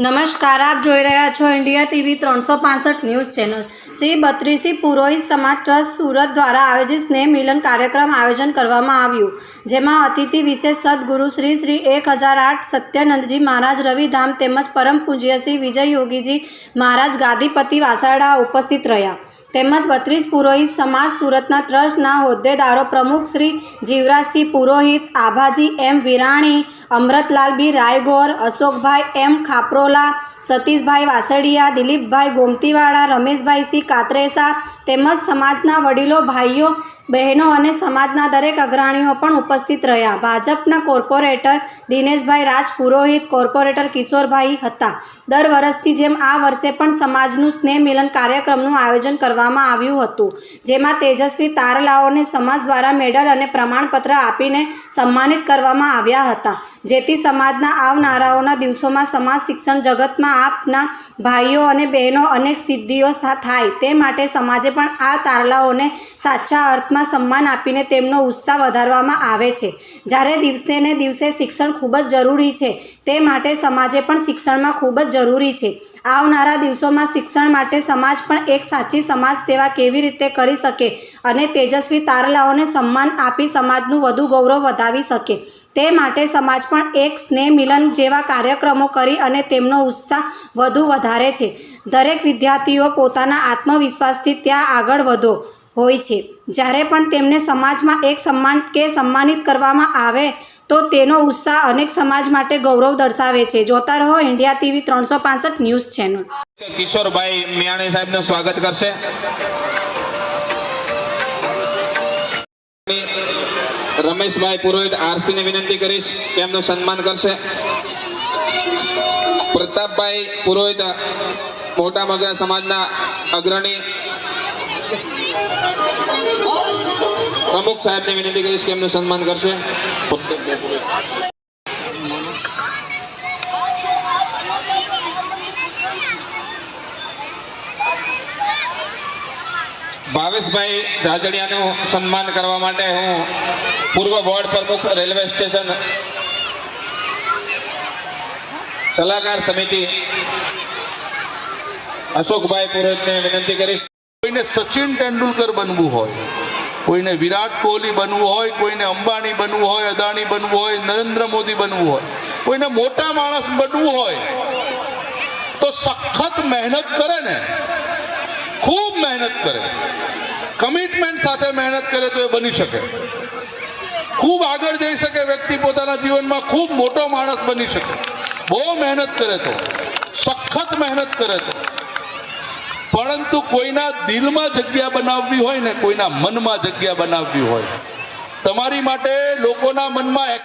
નમસ્કાર, આપ જોઈ રહ્યા છો ઇન્ડિયા ટીવી ત્રણસો પાસઠ news channel. Shri Batrisi Purohit Samaj trust Surat દ્વારા આયોજિત સ્નેહ મિલન કાર્યક્રમ આયોજન કરવામાં આવ્યું, જેમાં અતિથિ વિશેષ સદગુરુ શ્રી શ્રી એક હજાર આઠ સત્યાનંદજી મહારાજ રવિધામ તેમજ પરમ પૂજ્ય શ્રી વિજય યોગીજી મહારાજ ગાદીપતિ વાસાડા ઉપસ્થિત રહ્યા. તેમજ બત્રીસ પુરોહિત સમાજ સુરતના ટ્રસ્ટના હોદ્દેદારો પ્રમુખ શ્રી જીવરાજસિંહ પુરોહિત, આભાજી એમ વિરાણી અમૃતલાલ બી રાયગોર, અશોકભાઈ એમ ખાપરોલા સતીશભાઈ વાસળિયા દિલીપભાઈ ગોમતીવાળા, રમેશભાઈ સિંહ કાતરેસા તેમજ સમાજના વડીલો, ભાઈઓ, બહેનો અને સમાજના દરેક અગ્રણીઓ પણ ઉપસ્થિત રહ્યા. ભાજપના કોર્પોરેટર દિનેશભાઈ રાજ પુરોહિત કોર્પોરેટર કિશોરભાઈ હતા. દર વર્ષથી જેમ આ વર્ષે પણ સમાજનું સ્નેહ મિલન કાર્યક્રમનું આયોજન કરવામાં આવ્યું હતું, જેમાં તેજસ્વી તારલાઓને સમાજ દ્વારા મેડલ અને પ્રમાણપત્ર આપીને સન્માનિત કરવામાં આવ્યા હતા. જેથી સમાજના આવનારાઓના દિવસોમાં સમાજ શિક્ષણ જગતમાં આપના ભાઈઓ અને બહેનો અનેક સિદ્ધિઓ થાય. તે માટે સમાજે પણ આ તારલાઓને સાચા અર્થમાં સન્માન આપીને તેમનો ઉત્સાહ વધારવામાં આવે છે. જ્યારે દિવસે ને દિવસે શિક્ષણ ખૂબ જ જરૂરી છે, તે માટે સમાજે પણ શિક્ષણમાં ખૂબ જ જરૂરી છે. આવનારા દિવસોમાં શિક્ષણ માટે સમાજ પણ એક સાચી સમાજ સેવા કેવી રીતે કરી શકે અને તેજસ્વી તારલાઓને સન્માન આપી સમાજનું વધુ ગૌરવ વધાવી શકે. તે માટે સમાજ પણ એક સ્નેહ મિલન જેવા કાર્યક્રમો કરી અને તેમનો ઉત્સાહ વધુ વધારે છે. દરેક વિદ્યાર્થીઓ પોતાના આત્મવિશ્વાસથી ત્યાં આગળ વધો હોય છે. જ્યારે પણ તેમને સમાજમાં એક સન્માન કે સન્માનિત કરવામાં આવે તો તેનો ઉત્સાહ અનેક સમાજ માટે ગૌરવ દર્શાવે છે. જોતા રહો ઇન્ડિયા ટીવી ત્રણસો ન્યૂઝ ચેનલ. કિશોરભાઈ મિયાણી સાહેબનું સ્વાગત કરશે. રમેશભાઈ પુરોહિત આરસી ને વિનંતી કરીશ કે એમનું સન્માન કરશે. પ્રતાપભાઈ પુરોહિત મોટા મગરા સમાજના અગ્રણી પ્રમુખ સાહેબને વિનંતી કરીશ કે એમનું સન્માન કરશે. ભાવેશભાઈ જાજડિયાનું સન્માન કરવા માટે હું પૂર્વ વોર્ડ પ્રમુખ રેલવે સ્ટેશન સલાહકાર સમિતિ અશોકભાઈ પુરોહિતને વિનંતી કરીશ. કોઈને સચિન તેંડુલકર બનવું હોય, કોઈને વિરાટ કોહલી બનવું હોય, કોઈને અંબાણી બનવું હોય, અદાણી બનવું હોય, નરેન્દ્ર મોદી બનવું હોય, કોઈને મોટા માણસ બનવું હોય, તો સખત મહેનત કરે ને, ખૂબ મહેનત કરે. કમિટમેન્ટ સાથે મહેનત કરે તો એ બની શકે. ખૂબ આગળ જઈ શકે વ્યક્તિ પોતાના જીવનમાં, ખૂબ મોટો માણસ બની શકે. બહુ મહેનત કરે તો, સખત મહેનત કરે તો. પરંતુ કોઈના દિલમાં જગ્યા બનાવવી હોય ને કોઈના મનમાં જગ્યા બનાવવી હોય. તમારી માટે લોકોના મનમાં